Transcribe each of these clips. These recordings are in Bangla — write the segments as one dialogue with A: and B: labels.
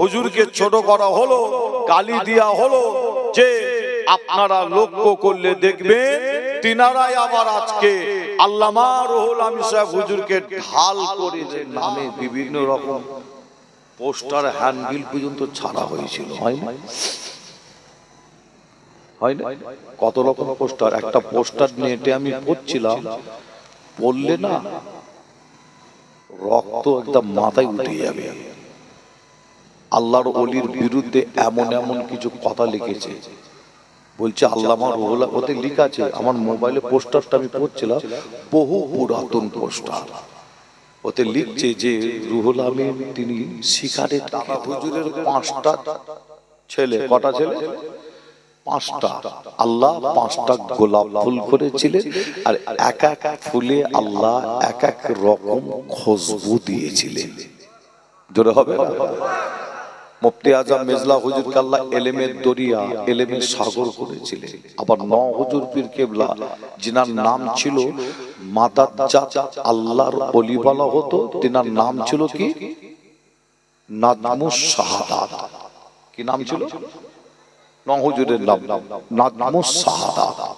A: হুজুরকে ছোট করা হলো গালি দেওয়া হলো যে আপনারা লক্ষ্য করলে দেখবেন তিনারাই আবার আজকে আল্লামা রুহুল আমিন সাহেব হুজুরকে ঢাল করে যে নামে বিভিন্ন রকম পোস্টার হ্যান্ডবিল পর্যন্ত ছাড়া হয়েছিল হয় না? হয় না? কত রকম পোস্টার? একটা পোস্টার নেটে আমি পড়ছিলাম পড়লে না রক্ত একদম মাথায় উঠে যাবে। আল্লাহর অলির বিরুদ্ধে এমন এমন কিছু কথা লিখেছে। বলছে আল্লামা রুহুল্লাহ ওতে লিখা আছে আমার মোবাইলে পোস্টারটা আমি পড়ছিলাম, বহু পুরাতন পোস্টার। ওতে লিখছে যে, রুহুল আমিন তিনি সিগারেট হুজুরের পাঁচটা ছেলে, কটা ছেলে? পাঁচটা। আল্লাহ পাঁচটা গোলাপ ফুল করেছিলেন আর এক এক ফুলে আল্লাহ এক এক রকম খুশবু দিয়েছিলেন। জোরে হবে? মুফতি আজম মেজলা হুজুর কাল্লা এলেমের দরিয়া, এলেমের সাগর করেছিলেন। আবার ন হুজুর পীর কেবলা, যিনার নাম ছিল মাদার মাদাজ্জাত আল্লাহর অলিবালা হতো, তিনার নাম ছিল কি? নাজমুস শাহাদাত। কি নাম ছিল? ন হুজুরের নাম। নাজমুস শাহাদাত।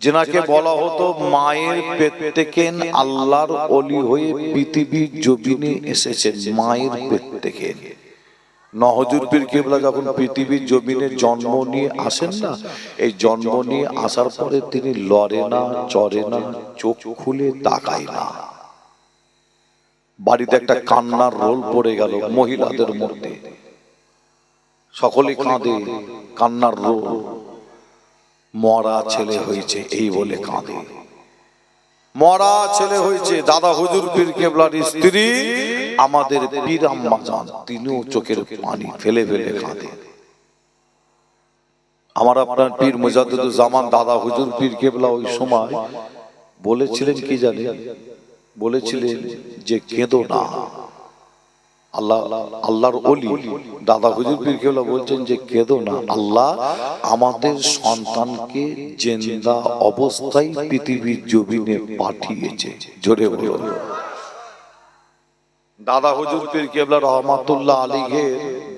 A: যেনাকে বলা হতো মায়ের পেট থেকে আল্লাহর অলি হয়ে পৃথিবীর জমিনে এসেছেন। মায়ের পেট থেকে। নহজুর পীর কেবলা যখন পৃথিবীর জমিনে জন্ম নিয়ে আসেন না, এই জন্ম নিয়ে আসার পরে তিনি লড়ে না, চড়ে না, চোখ খুলে তাকায় না। বাড়িতে একটা কান্নার রোল পড়ে গেল মহিলাদের মধ্যে। সকলে কাঁদে, কান্নার রোল। মরা ছেলে হয়েছে, এই বলে কাঁদে। মরা ছেলে হয়েছে, দাদা হুজুর পীর কেবলার স্ত্রী। আমাদের পীর আম্মা জান তিনিও চোখের পানি ফেলে ফেলে কাঁদে আমার আপনার পীর মুজাদ্দুদ জামান দাদা হুজুর পীর কেবলা ওই সময় বলেছিলেন কি জানে? বলেছিলেন যে কেঁদো না। আল্লাহ, আল্লাহর অলি দাদা হুজুর পীর কেবলা বলছেন যে কেঁদো না। আল্লাহ আমাদের সন্তানকে জেন্দা অবস্থায় পৃথিবীর জমিনে পাঠিয়েছে। জোরে বলো দাদা হুজুর পীর কেবলা রহমাতুল্লাহ আলীকে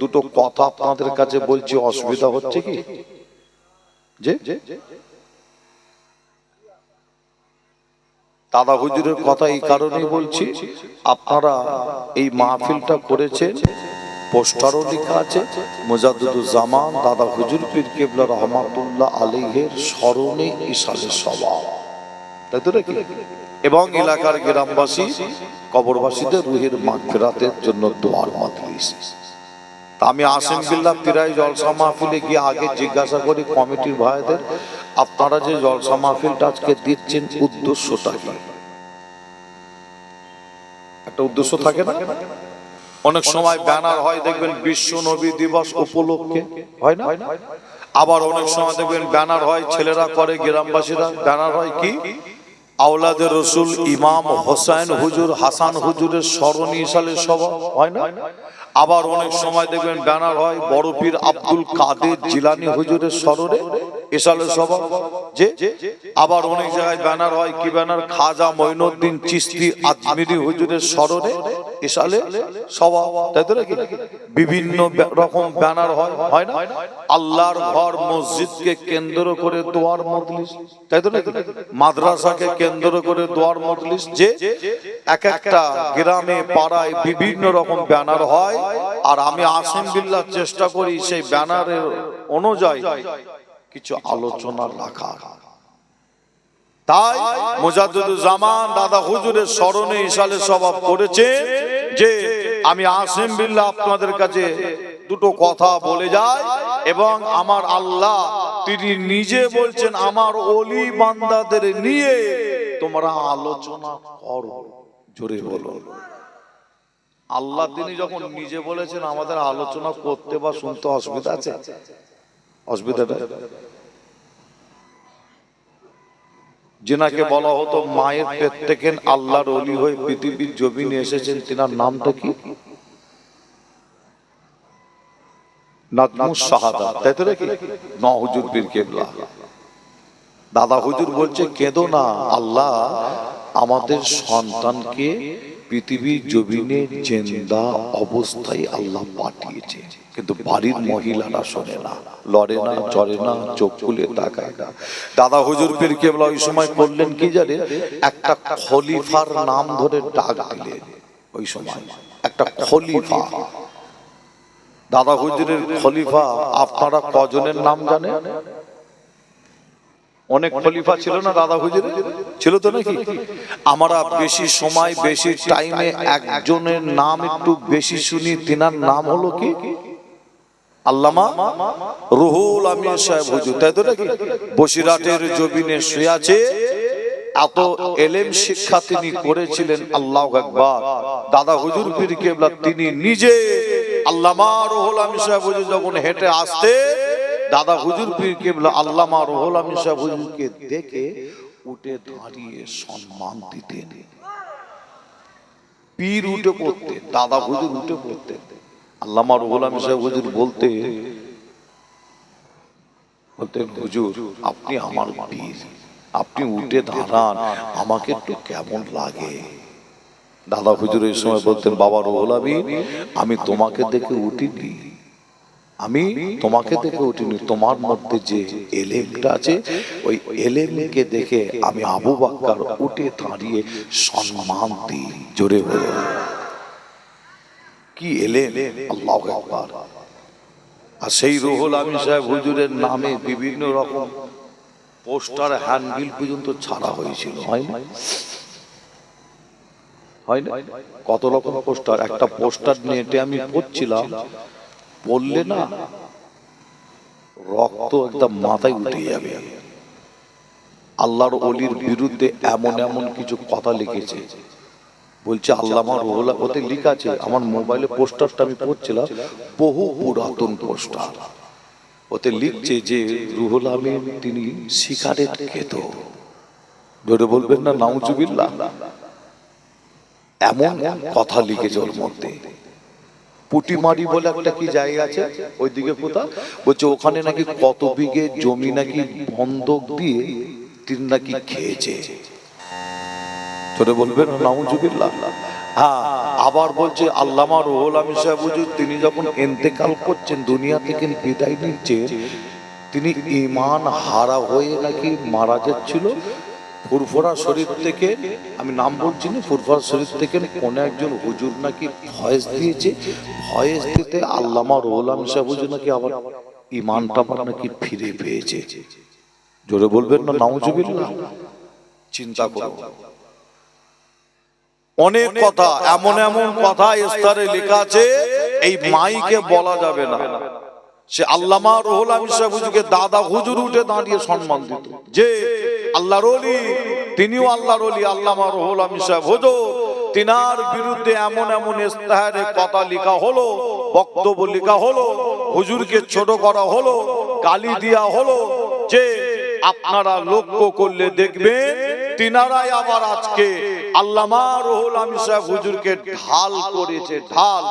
A: দুটো কথা আপনাদের কাছে বলছি, অসুবিধা হচ্ছে কি? যে? দাদা হুজুরের কথা এই কারণেই বলছি, আপনারা এই মাহফিলটা করেছেন, পোস্টারও লেখা আছে জামান, দাদা হুজুর পীর কেবলা রহমাতুল্লাহ আলীহের স্মরণে ইসালের স্বভাব। তাই তো নাকি? এবং এলাকার গ্রামবাসী, কবরবাসীদের রুহের মাগফিরাতের জন্য দোয়ার মাতলিস আমি আসিম বিল্লাহ পিরাই জলসা মাহফিলে গিয়ে আগে জিজ্ঞাসা করি কমিটির ভাইদের, আপনারা যে জলসা মাহফিলটা আজকে দিচ্ছেন, উদ্দেশ্যটা কি? একটা উদ্দেশ্য থাকে না? অনেক সময় ব্যানার হয়, দেখবেন বিশ্ব নবী দিবস উপলক্ষে, হয় না? আবার অনেক সময় দেখবেন ব্যানার হয়, ছেলেরা করে, গ্রামবাসীরা, ব্যানার হয় কি? আওলাদের রসুল ইমাম হোসেন হুজুর, হাসান হুজুরের স্মরণী সালে সভা, হয় না? আবার অনেক সময় দেখবেন ব্যানার হয় বড় পীর আব্দুল কাদের জিলানি হুজুরের স্মরণে। এসালের সভা? যে? আবার অনেক জায়গায় ব্যানার হয় কি ব্যানার? খাজা মঈনুদ্দিন চিস্তি আজমিরি হুজুরের স্মরণে এসালে সভা। তাই তো নাকি? বিভিন্ন রকম ব্যানার হয় হয় না? আল্লাহর ঘর মসজিদকে কেন্দ্র করে দোয়ার মজলিস। তাই তো নাকি? মাদ্রাসাকে কেন্দ্র করে দোয়ার মজলিস। যে? এক একটা গ্রামে পাড়ায় বিভিন্ন রকম ব্যানার হয়। আর আমি আসিম বিল্লাহ চেষ্টা করি সেই ব্যানারের অনুযায়ী কিছু আলোচনা রাখা। তাই মুজাদ্দুদ জামান দাদা হুজুরের স্মরণে ইসালে স্বভাব করেছে যে আমি আসিম বিল্লাহ আপনাদের কাছে দুটো কথা বলে যায় এবং আমার আল্লাহ তিনি নিজে বলছেন আমার অলি বান্দাদের নিয়ে তোমরা আলোচনা করো। জোরে বলো। আল্লাহ তিনি যখন নিজে বলেছেন আমাদের আলোচনা করতে বা শুনতে অসুবিধা আছে। অসুবিধাটা যেনাকে বলা হতো মায়ের পেট থেকে আল্লাহর অলি হয়ে পৃথিবীর জমিনে এসেছেন, তিনার নামটা কি? দাদা হুজুর বলছে, কেঁদো না, আল্লাহ আমাদের সন্তানকে পৃথিবীর জমিনে জেন্দা অবস্থায় আল্লাহ পাঠিয়েছে। কিন্তু বাড়ির মহিলারা শোনে না, লড়ে না, চড়ে না, চোখ খুলে তাকায় না। দাদা হুজুর পীর কেবলা ওই সময় করলেন কি জানে? একটা খলিফার নাম ধরে ডাক দিলেন। ওই সময় একটা খলিফা। দাদা হুজুরের খলিফা, আপনারা কজনের নাম জানেন? অনেক খলিফা ছিল না দাদা হুজুর ছিল তো নাকি? আমরা বেশি সময় বেশি টাইমে একজনের নাম একটু বেশি শুনি তিনার নাম হলো কি? আল্লামা রুহুল আমিন সাহেব হুজুর। তাই তো নাকি? বসিরাটের জবিনে শুয়ে আছে। এত এলেম শিক্ষা তিনি করেছিলেন আল্লাহ একবার দাদা হুজুর পীর কেবলা তিনি নিজে আল্লামা রুহুল আমিন সাহেব হুজুর যখন হেঁটে আসতে দাদা হুজুর পীর কেবলা আল্লামা রুহুল সাহেব হুজুরকে দেখে উঠে দাঁড়িয়ে সম্মান দিতেন। পীর উঠে পড়তেন দাদা হুজুর উঠে পড়তে আল্লামা রুহুল আমিন সাহেব হুজুর বলতে বলতেন হুজুর আপনি আমার পীর। আপনি উঠে দাঁড়ান। আমাকে একটু কেমন লাগে? দাদা হুজুর এই সময় বলতেন বাবা রুহুল আমিন আমি তোমাকে দেখে উঠিনি। আমি তোমাকে দেখে উঠিনি, তোমার মধ্যে যে এলেমটা আছে, ওই এলেমকে দেখে আমি আবু বাক্কার উঠে দাঁড়িয়ে সম্মান দিই, জোরে বলে। কি এলেম? আর সেই রুহুল আমিন সাহেব হুজুরের নামে বিভিন্ন রকম পোস্টার, হ্যান্ডবিল পর্যন্ত ছাড়া হয়েছিল, হয় না? হয় না? কত রকম পোস্টার? একটা পোস্টার নেটে আমি পড়ছিলাম পড়লে না, রক্ত একদম মাথায় উঠে যাবে। আল্লাহর অলির বিরুদ্ধে এমন এমন কিছু কথা লিখেছে। বলছে, আল্লামা রোহলা ওতে লিখা আছে, আমার মোবাইলে পোস্টারটা আমি পড়ছিলাম, বহু পুরাতন পোস্টার। ওতে লিখছে যে, রুহুল আমিন তিনি সিগারেট খেত। ধরে বলবেন না, নাউজুবিল্লাহ। এমন কথা লিখেছে ওর মধ্যে। পুটিমারি বলে একটা কি জায়গা আছে? ওইদিকে কোথা বলছে, ওখানে নাকি কত বিঘে জমি নাকি বন্ধক দিয়ে তিনি নাকি খেয়েছে। তোরে বলবেন নাউজুবিল্লাহ? হ্যাঁ আবার বলছে, আল্লামা রুহুল আমিন সাহেব তিনি যখন ইন্তেকাল করছেন, দুনিয়া থেকে বিদায় তিনি ইমান হারা হয়ে নাকি মারা যাচ্ছিল? ফুরফুরা শরীফ থেকে, আমি নাম বলছি না ফুরফুরা শরীফ থেকে কোন একজন হুজুর নাকি ভয়েস দিয়েছে ভয়েস দিতে আল্লামা আমিন সাহেব হুজুর নাকি আবার ইমানটা আবার নাকি ফিরে পেয়েছে। জোরে বলবেন না, নাউজুবিল্লাহ। চিন্তা করো। অনেক কথা, এমন এমন কথা স্তরে লেখা আছে, এই মাইকে বলা যাবে না। সে আল্লামা রুহুল সাহেব হুজুরকে দাদা হুজুর উঠে দাঁড়িয়ে সম্মান দিত। যে আল্লাহর ওলি, তিনিও আল্লাহর ওলি, আল্লামা রুহুল আমিন সাহেব। হুজুর, তিনার বিরুদ্ধে এমন এমন ইস্তাহারে কথা লেখা হলো, বক্তব্য লেখা হলো, হুজুরকে ছোট করা হলো, গালি দেওয়া হলো, যে আপনারা লক্ষ্য করলে দেখবেন তিনারাই আবার আজকে আল্লামা রুহুল আমিন সাহেব হুজুরকে ঢাল করেছে, ঢাল।